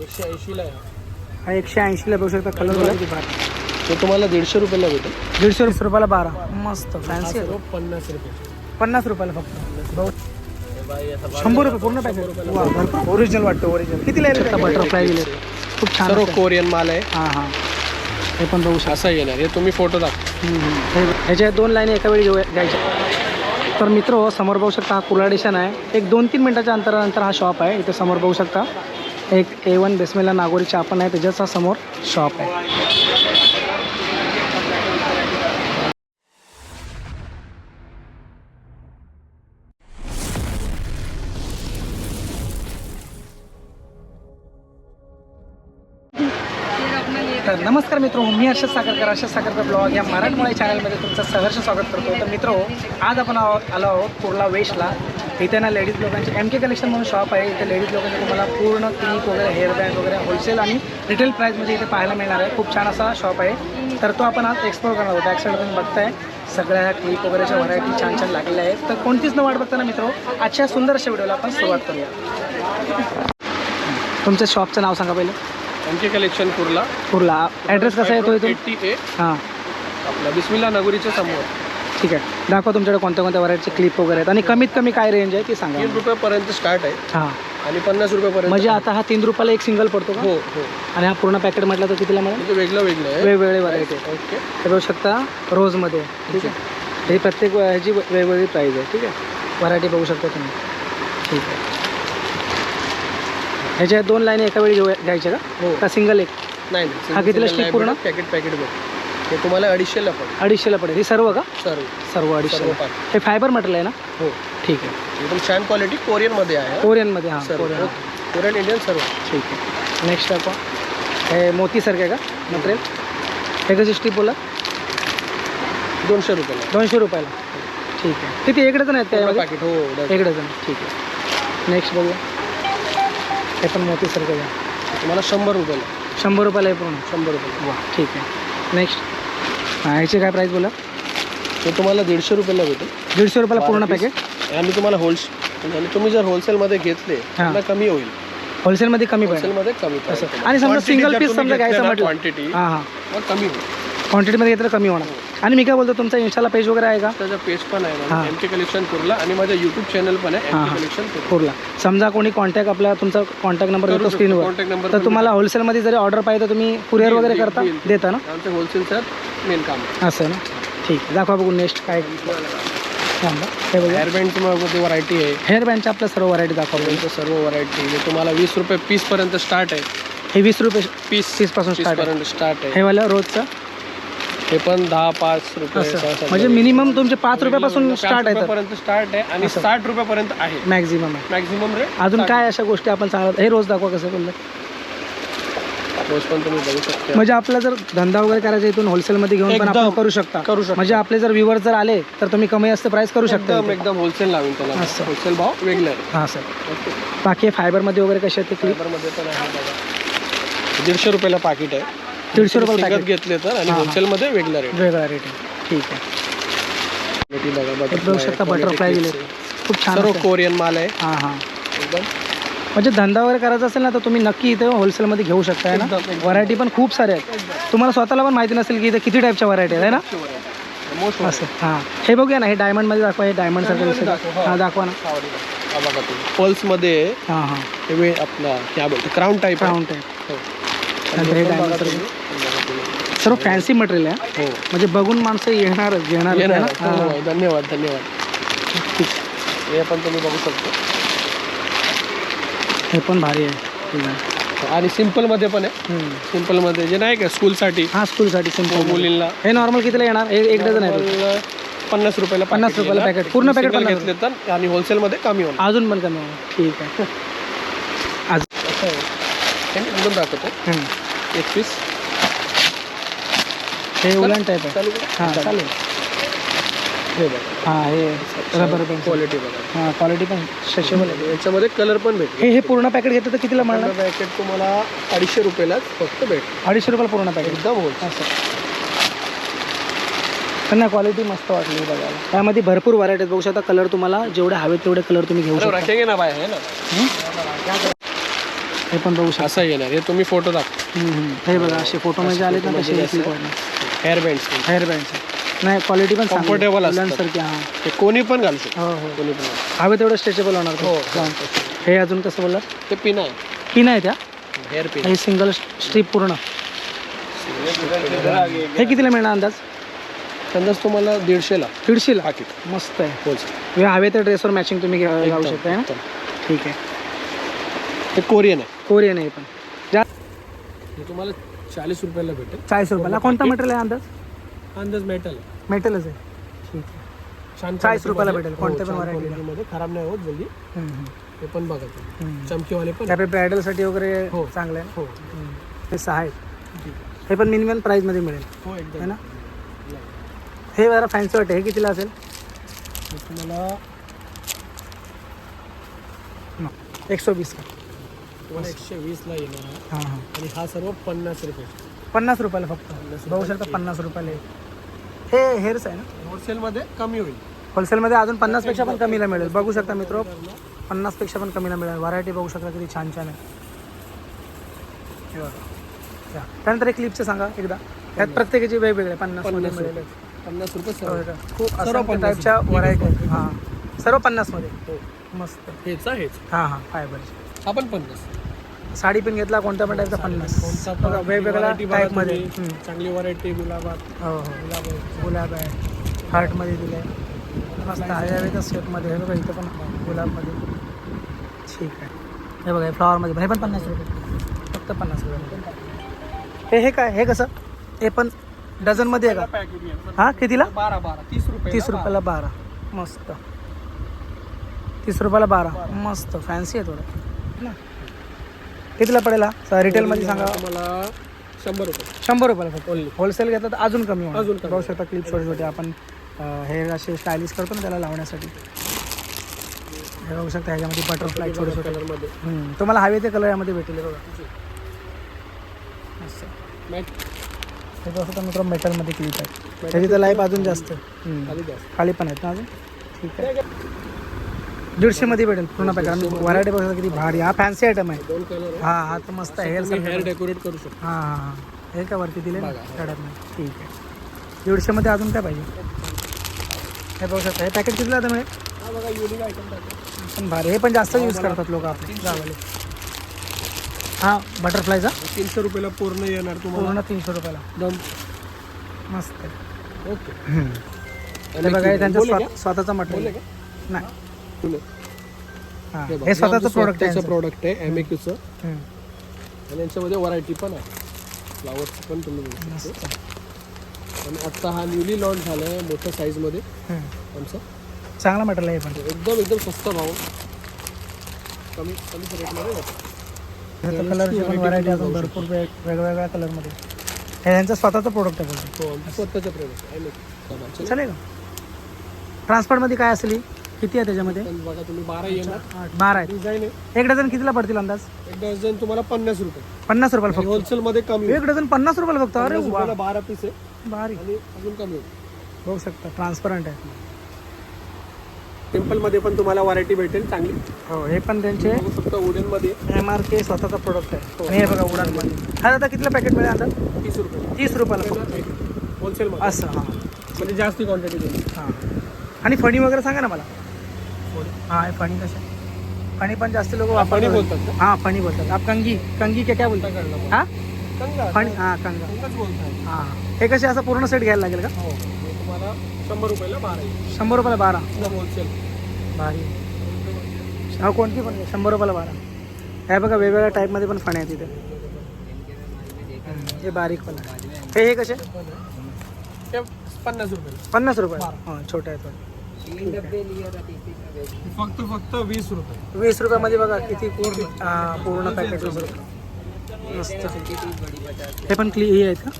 एकशे ऐंशीला आहे. हा एकशे ऐंशीला बघू शकता कलर बारा तो तुम्हाला दीडशे रुपयाला भेटेल. दीडशे वीस रुपयाला बारा. मस्त फॅन्सी पन्नास रुपये. पन्नास रुपयाला फक्त. हे शंभर रुपये पूर्ण पॅकेट वा भरपूर. ओरिजिनल वाटतं ओरिजिनल किती लागेल बटरफ्लाय दिले खूप छान सर्व. कोरियन माल आहे. हां हां. हे पण बघू शकता. असा येणार. हे तुम्ही फोटो दाखवा. हम्म, हम्म. हे- ह्याच्या दोन लाईन एका वेळी घेऊ घ्यायच्या. तर मित्र हो, समोर बघू शकता हा कुलाडेशन आहे. एक दोन तीन मिनटाच्या अंतरानंतर हा शॉप आहे. इथे समोर बघू शकता. एक ए वन बेसमेला नागोरी आपण आहे त्याच्याच समोर शॉप आहे. तर नमस्कार मित्र मी हर्षद साखरकर हर्षद साखरकर ब्लॉग या मराठमोळ्या चॅनलमध्ये तुमचं सहर्ष स्वागत करतो. तर मित्र आज आपण आलो आहोत कुर्ला वेशला इथे ना लेडीज लोकांचे एम के कलेक्शन म्हणून शॉप आहे. इथे लेडीज लोकांचे तुम्हाला पूर्ण क्लिप वगैरे हेअर बँड वगैरे होलसेल आणि रिटेल प्राईसमध्ये इथे पाहायला मिळणार आहे. खूप छान असा शॉप आहे. तर तो आपण आज एक्सप्लोर करणार आहोत. बॅक साईड तुम्ही बघताय. सगळ्या ह्या क्लिप वगैरेच्या व्हरायटी छान छान लागलेल्या आहेत. तर कोणतीच न वाट बघताना मित्र आजच्या सुंदर अशा व्हिडिओला आपण सुरुवात करूया. तुमच्या शॉपचं नाव सांगा पहिलं. आमचे कलेक्शन कुर्ला. कुर्ला. ॲड्रेस कसा येतो ए हां. आपला बिस्मिल्ला नगरीच्या समोर. ठीक आहे. दाखवा तुमच्याकडे कोणत्या कोणत्या व्हरायटीचे क्लिप वगैरे आहेत. आणि कमीत कमी काय रेंज आहे ती सांगा तीन रुपयापर्यंत स्टार्ट आहे. हां. आणि पन्नास रुपयापर्यंत म्हणजे आता हा तीन रुपयाला एक सिंगल पडतो का? हो हो. आणि हा पूर्ण पॅकेट म्हटलं तर कितीला मिळेल? म्हणजे वेगळं वेगळं आहे. वेगवेगळे व्हरायटी ओके. हे बघू शकता रोजमध्ये ठीक आहे. ही प्रत्येक ह्याची वेगवेगळी प्राईज आहे. ठीक आहे. व्हरायटी बघू शकता तुम्ही. ठीक आहे. ह्याच्या दोन लाईन एका वेळी घेऊ घ्यायच्या का? हो. का सिंगल एक? नाही हा कितीला stick पूर्ण? पॅकेट पॅकेट भेट हे तुम्हाला अडीचशेला पण अडीचशेला पडेल ही सर्व का? सर्व. सर्व अडीचशे सर्व पाच. हे फायबर मटेरियल आहे ना? हो. ठीक आहे. एकदम छान क्वालिटी कोरियनमध्ये आहे कोरियनमध्ये हां सर्व. कोरियन कोरियन इंडियन सर्व. ठीक आहे. नेक्स्ट आपण हे मोतीसारखं आहे का? मटेरियल? हे कशी स्टीप बोला दोनशे रुपयाला. दोनशे रुपयाला. ठीक आहे. किती? एक डझन आहेत त्यामध्ये पाकिट हो डझन. एक डझन. ठीक आहे. नेक्स्ट बघूया हे पण मोतीसारखं आहे. तुम्हाला शंभर रुपयाला. शंभर रुपयाला आहे पूर्ण. शंभर रुपये वा ठीक आहे. नेक्स्ट हां ह्याची काय प्राईस बोला? ते तुम्हाला दीडशे रुपयाला भेटेल. दीडशे रुपयाला पूर्ण पॅकेट आणि तुम्हाला होलसेल आणि तुम्ही जर होलसेलमध्ये घेतले हां. तर कमी होईल. होलसेलमध्ये कमी होलसेलमध्ये कमी असं. आणि समजा सिंगल पीस समजा घ्यायचं म्हटलं. क्वांटिटी हां हां. मग कमी होईल. क्वांटिटीमध्ये घेतलं कमी होणार. आणि मी काय बोलतो तुमचा इन्स्टाला पेज वगैरे आहे का? त्याचा पेज पण आहे. एम कलेक्शन कुर्ला आणि माझं युट्यूब चॅनल पण आहे हां, एम हां. कलेक्शन कुर्ला समजा कोणी कॉन्टॅक्ट आपला तुमचा कॉन्टॅक्ट नंबर देतो स्क्रीनवर कॉन्टॅक्ट नंबर तर तुम्हाला होलसेलमध्ये जरी ऑर्डर पाहिजे तर तुम्ही कुरिअर देईल, वगैरे देईल, करता देईल. देता ना? आमचं होलसेलचं मेन काम असं आहे ना? ठीक आहे. दाखवा बघू नेक्स्ट काय थांबा हे बघा. हेअर बँडची मध्ये व्हरायटी आहे. हेअर बँडच्या आपल्या सर्व व्हरायटी दाखवा बघू. त्यांचं सर्व व्हरायटी तुम्हाला वीस रुपये पीस पर्यंत स्टार्ट आहे. हे वीस रुपये पीस पीस स्टार्ट आहे. पर्यंत स्टार्ट आहे. हे वाला रोजचं? हे पण दहा पाच रुपये असं. म्हणजे. मिनिमम तुमचे पाच रुपयापासून स्टार्ट आहे तर रुपयापर्यंत स्टार्ट आहे आणि असं. साठ रुपयापर्यंत आहे. मॅक्झिमम आहे. मॅक्झिमम रेट अजून काय अशा गोष्टी आपण चांगलं हे रोज दाखवा कसं बोललं? रोज पण तुम्ही बघू शकता. म्हणजे आपला जर धंदा वगैरे करायचा इथून होलसेलमध्ये घेऊन पण आपण एकदम. करू शकता. करू शकता. म्हणजे आपले जर व्ह्युअर जर आले तर तुम्ही कमी जास्त प्राइस करू शकता एकदम होलसेल लावीन त्याला असं. होलसेल भाव वेगळा आहे. हां सर. ओके. बाकी फायबरमध्ये वगैरे कसे आहेत ते फायबरमध्ये पण आहे बघा. दीडशे रुपयाला पाकिट आहे. दीडशे रुपये पॅकेट घेतले तर आणि. होलसेलमध्ये वेगळा रेट वेगळा रेट आहे. ठीक आहे. बघा बटरफ्लाय शकता दिले. खूप छान सर्व. कोरियन माल आहे. हां हां. एकदम. म्हणजे धंदा वगैरे करायचा असेल ना तर तुम्ही नक्की इथे होलसेलमध्ये घेऊ शकता आहे ना. व्हरायटी पण खूप साऱ्या आहेत. तुम्हाला स्वतःला पण माहिती नसेल की इथे किती टाईपच्या व्हरायटी आहे. ना मोस्ट असं हां. हे बघूया ना हे डायमंडमध्ये दाखवा हे डायमंड सारखं दाखव, हो. दाखवा ना. बघा. पल्समध्ये हां हां. हे आपला क्या बोलतो क्राऊन टाईप क्राऊन टाईप हो. सर्व फॅन्सी मटेरियल आहे. हो. म्हणजे बघून माणसं येणार ना आहे. हो, हां. हो, धन्यवाद धन्यवाद. हे पण तुम्ही बघू शकतो. हे पण भारी आहे. आणि सिंपलमध्ये पण आहे. हम्म. सिंपलमध्ये जे नाही का स्कूल साठी हा स्कूलसाठी सिंपल मुलींना. हे नॉर्मल कितीला येणार? एक एक डझन आहे पन्नास रुपयाला पन्नास रुपयाला येणार. packet. पूर्ण Single पन्नास घेतले तर आणि होलसेल मध्ये कमी होणार. अजून पण कमी होणार. ठीक आहे. आज असं आहे. हे मी उघडून दाखवतो. हम्म. एक पीस हे उलन टाईप आहे? हां चालेल. हे बघा. हां हे रबर पेन्सिल क्वालिटी बघा. हां क्वालिटी पण स्ट्रेचेबल आहे. याच्यामध्ये कलर पण भेटेल हे हे पूर्ण पॅकेट घेतलं तर कितीला मिळणार? पॅकेट तुम्हाला अडीचशे रुपयालाच फक्त भेट. अडीचशे रुपयाला पूर्ण पॅकेट एकदम होल. असं त्यांना क्वालिटी मस्त वाटली बघायला. त्यामध्ये भरपूर व्हरायटी बघू शकता कलर तुम्हाला जेवढे हवे तेवढे कलर तुम्ही घेऊ शकता. ना बाय है ना? हे? पण बघू शकता. असं येणार हे तुम्ही फोटो दाख हम्म, हम्म. हे बघा असे फोटोमध्ये आले फोटोमध्ये तसे. हेअर बँड्स हेअर बँडचे नाही क्वालिटी पण Comfortable असतात. सारखी हां. ते कोणी पण घालू शकतो. हो हो. कोणी पण हवे तेवढं स्ट्रेचेबल होणार ते. हो, हां. हे. अजून कसं बोलला. ते पिन आहे. पिन आहे त्या? हेअर पिन हे सिंगल स्ट्रीप पूर्ण. हे कितीला मिळणार अंदाज? अंदाज तुम्हाला दीडशेला दीडशेला पाकिट मस्त आहे. होलसेल हे हवे तर ड्रेसवर मॅचिंग तुम्ही घालू शकता ना. ठीक आहे. हे कोरियन आहे. कोरियन आहे पण. तुम्हाला चाळीस रुपयाला भेटेल. चाळीस रुपयाला. कोणता मटेरियल आहे अंदाज? अंदाज मेटल आहे मेटलच आहे. ठीक आहे. छान 40 रुपयाला भेटेल. कोणत्या हो, पण variety मध्ये. खराब नाही होत जल्दी. हम्म, हम्म, हे पण बघा तुम्ही. हम्म. चमकीवाले पण. त्यापैकी ब्रायडलसाठी वगैरे हो. चांगलं आहे. हो. हम्म. हे सहा आहेत. हे पण मिनिमम प्राईजमध्ये मिळेल. हो है एकदम ना? हे जरा फॅन्सी वाटते. हे कितीला असेल? हे तुम्हाला एकशे वीस का? तुम्हाला एकशे वीसला येणार आहे. हां हां. आणि हा सर्व पन्नास रुपये. पन्नास रुपयाला फक्त. बघू शकता पन्नास रुपयाला एक. हे हेअर्स आहे ना? होलसेलमध्ये कमी होईल. होलसेलमध्ये अजून पन्नासपेक्षा पण कमीला मिळेल. बघू शकता मित्र पन्नासपेक्षा पण कमीला मिळेल. व्हरायटी बघू शकता किती छान छान आहे. हे बघा. या. त्यानंतर एक क्लिपचं सांगा एकदा. त्यात प्रत्येकाची वेगवेगळे पन्नासमध्ये पन्नास मिळेल. पन्नास रुपये हो सर्व. का? खूप सर्व पन्नास. टाईपच्या व्हरायटी आहेत हां. सर्व पन्नासमध्ये हो. मस्त. हेचा हेच. हां हां. फायबर हा पण पन्नास. साडी पिन घेतला कोणत्या पण टाईपचा पन्नास. कोणता पण वेगवेगळ्या variety बघा टाईपमध्ये तुम्ही. हम्म. चांगली व्हरायटी गुलाबात हो हो. गुलाब आहे. गुलाब आहे. हार्टमध्ये दिलं आहे मस्त आयुर्वेदा सेटमध्ये हे बघा इथं पण गुलाबमध्ये ठीक आहे. हे बघा हे फ्लॉवरमध्ये पण हे पण पन्नास रुपये. फक्त पन्नास रुपये हे हे काय? हे कसं? हे पण डझनमध्ये आहे का? पॅकेट आहे. हां कितीला? बारा बारा. तीस रुपये तीस रुपयाला बारा. मस्त. तीस रुपयाला बारा. मस्त. फॅन्सी आहे थोडं. ना? कितीला पडेल हा? रिटेलमध्ये सांगा. तुम्हाला शंभर रुपये. शंभर रुपयाला फक्त. ओनली. होलसेल घेतलं तर अजून कमी होणार. अजून कमी. शकता क्लिप छोटे छोटे. आपण हेअर असे स्टायलिश करतो ना त्याला लावण्यासाठी. हे बघू शकता ह्याच्यामध्ये बटरफ्लाय छोटे छोटे कलरमध्ये हम्म. तुम्हाला हवे ते कलर यामध्ये भेटेल हे बघा. मस्त मॅट हे बघू शकता मित्र मेटलमध्ये क्लिप आहे त्याची तर लाईफ अजून जास्त. आहे. हम्म. खाली जास्त. खाली पण आहेत ना अजून? ठीक आहे. दीडशेमध्ये भेटेल पूर्ण पॅकेट आणि व्हरायटी बघा किती भारी हा फॅन्सी आयटम आहे. हा हा तर मस्त आहे. हेअर हेअर डेकोरेट करू शकतो. हां हां हां. का वरती दिले ना. खेड्यात ठीक आहे. दीडशेमध्ये अजून काय पाहिजे? हे बघू शकता. हे पॅकेट कितीला आता मिळेल? हा बघा युनिक आयटम टाकतो. पण भारी. हे पण जास्त यूज करतात लोक आपले गावाले. हां बटरफ्लायचा तीनशे रुपयाला पूर्ण येणार तुम्हाला. पूर्ण तीनशे रुपयाला. दम मस्त ओके. बघा हे त्यांचं स्वतःचं मटेरियल? नाही. हां. स्वतःचं प्रोडक्ट आहे प्रोडक्ट आहे एम चं. हम्म. आणि यांच्यामध्ये व्हरायटी पण आहे. फ्लावर्स पण तुम्ही बघू शकता. आणि आत्ता हा न्यूली लॉन्च झाला आहे मोठ्या साईजमध्ये. आमचं. चांगला मटेरियल आहे हे एकदम एकदम स्वस्त भाव. कमी कमी रेटमध्ये पण कलरची पण व्हरायटी अजून भरपूर वेग वेगवेगळ्या कलरमध्ये हे यांचं स्वतःचं प्रोडक्ट आहे हो स्वतःचं प्रोडक्ट आहे. चालेल का? ट्रान्सपोर्टमध्ये काय असली किती आहे त्याच्यामध्ये? पण बघा तुम्ही बारा येणार. आठ बारा आहेत. डिझाईन आहे. एक डझन कितीला पडतील अंदाज? एक डझन तुम्हाला पन्नास रुपये. पन्नास रुपयाला फक्त? होलसेलमध्ये कमी एक डझन पन्नास रुपयाला फक्त? अरे वा. बारा पीस आहे. भारी आणि अजून कमी होईल. बघू शकता ट्रान्सपरंट आहे. टेम्पलमध्ये पण तुम्हाला व्हरायटी भेटेल चांगली. हो हे पण त्यांचे बघू शकता वुडनमध्ये एम आर के स्वतःचा प्रोडक्ट आहे. आणि हे बघा उडानमध्ये हा दादा कितीला पॅकेट मिळेल अंदाज? तीस रुपये. तीस रुपयाला फक्त. होलसेलमध्ये असं हां. म्हणजे जास्ती क्वांटिटी हां. आणि फणी वगैरे सांगा ना मला. हाँ हे फणी कशा फणी पण जास्त लोक फणी बोलतात? फणी बोलतात. आप कंगी कंगी के क्या बोलतात? कळलं फणी हाँ कंगा. हाँ. हे कसे असं पूर्ण सेट घ्यायला लागेल का? हो हे तुम्हाला शंभर रुपयाला बारा शंभर रुपयाला बारा. होलसेल भारी. हा कोणती पण घ्या, शंभर रुपयाला बारा. हे बघा वेगवेगळ्या टाईपमध्ये पण फणे आहेत तिथे हम्म, हे बारीक पण आहे. हे हे कसे? ते पन्नास रुपये. हाँ छोटे आहेत फक्त फक्त वीस रुपये. वीस रुपयामध्ये बघा किती पूर्ण हाँ पूर्ण पॅकेट वीस रुपये मस्त. हे पण क्ली हे आहेत का?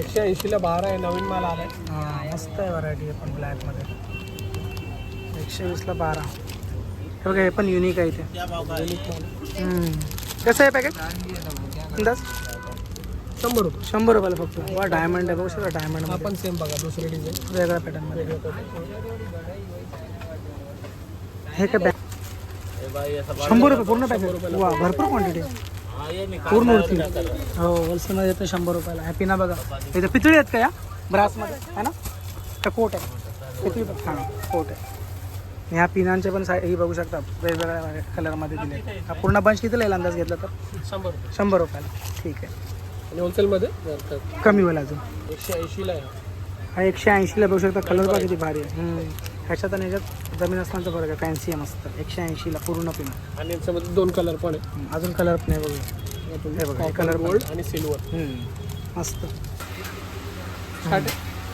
एकशे ऐंशीला बारा आहे नवीन माल आलाय. हाँ मस्त आहे व्हरायटी आहे पण ब्लॅकमध्ये एकशे वीसला बारा. हे बघा हे पण युनिक आहे इथे. हम्म. कसं आहे पॅकेट अंदाज? शंभर रुपये. शंभर रुपयाला फक्त. वा डायमंड आहे बघू शकता डायमंड हा पण सेम बघा दुसरी डिझाईन वेगळ्या पॅटर्नमध्ये हे काय बॅग शंभर रुपये पूर्ण पॅकेट वा भरपूर क्वांटिटी पूर्ण उडतील हो होलसेलमध्ये येतं शंभर रुपयाला. ह्या पिना बघा. इथे पितळी आहेत का या? ब्रासमध्ये आहे ना? का कोट आहे पितळी हां कोट आहे. ह्या पिनांचे पण साय ही बघू शकता. वेगवेगळ्या कलरमध्ये दिले हा पूर्ण बंच कितीला येईल अंदाज घेतला तर? शंभर रुपये. शंभर रुपयाला. ठीक आहे. आणि होलसेलमध्ये कमी होईल अजून. एकशे ऐंशीला आहे हा. एकशे ऐंशीला बघू शकता कलर बघा किती भारी आहे. हम्म. ह्याच्यात आणि ह्याच्यात जमीन असतानाचा फरक आहे फॅन्सी आहे मस्त. एकशे ऐंशीला पूर्ण पिना आणि याच्यामध्ये दोन कलर पण आहे. अजून कलर पण आहे बघू. हे बघा, हे कलर गोल्ड आणि सिल्वर हम्म. मस्त. छाट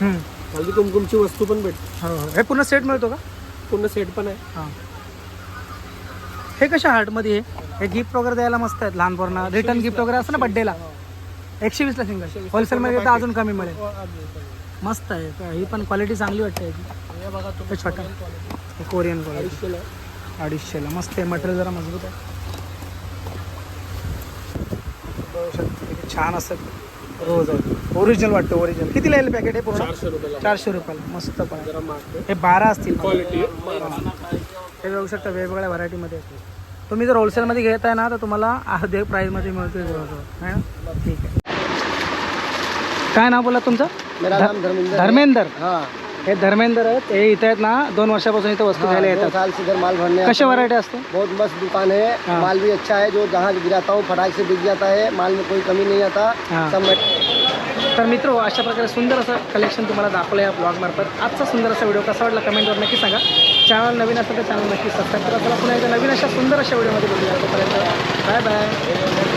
हम्म. कुमकुमची वस्तू पण भेटते. हो हो. हे पूर्ण सेट मिळतो का? पूर्ण सेट पण आहे. हां. हे कशा हार्टमध्ये हे? गिफ्ट वगैरे द्यायला मस्त आहेत लहान पोरांना. रिटर्न गिफ्ट वगैरे असतं ना बड्डेला एकशे वीसला सिंगल होलसेलमध्ये तर अजून कमी मिळेल. हो. मस्त आहे. ही पण क्वालिटी चांगली वाटते याची. हे हे छोटा. हे कोरियन क्वालिटी अडीचशेला. आहे. मस्त आहे. मटेरियल जरा मजबूत आहे. किती छान असत रोज ओरिजिनल वाटतं ओरिजिनल कितीला येईल पॅकेट हे पूर्ण? चारशे रुपयाला. मस्त पण आहे. हे बारा असतील. क्वालिटी हे. बघू शकता वेगवेगळ्या व्हरायटीमध्ये तुम्ही जर होलसेलमध्ये घेत आहे ना तर तुम्हाला अर्धे प्राईजमध्ये है ना? ठीक आहे. काय नाव बोला तुमचं? मेरा नाम धर्मेंद्र धर्मेंद्र? हाँ। हे धर्मेंद्र आहेत. हे इथे आहेत ना दोन वर्षापासून इथे वस्तू घ्यायला येतात. साल से इधर माल भरने कशा व्हरायटी असते? बहुत मस्त दुकान है। हाँ। माल भी अच्छा है जो जहाँ गिराता हूँ फटाक से बिक जाता है। माल में कोई कमी नहीं आता। हाँ। सब तर मित्र अशा प्रकारे सुंदर असं कलेक्शन तुम्हाला दाखवलं या ब्लॉगमार्फत आजचा सुंदर असा व्हिडिओ कसा वाटला कमेंटवर नक्की सांगा. चॅनल नवीन असेल तर चॅनल नक्की सबस्क्राईब करा. चला पुन्हा एकदा नवीन अशा सुंदर अशा व्हिडिओमध्ये बोलूया तोपर्यंत बाय बाय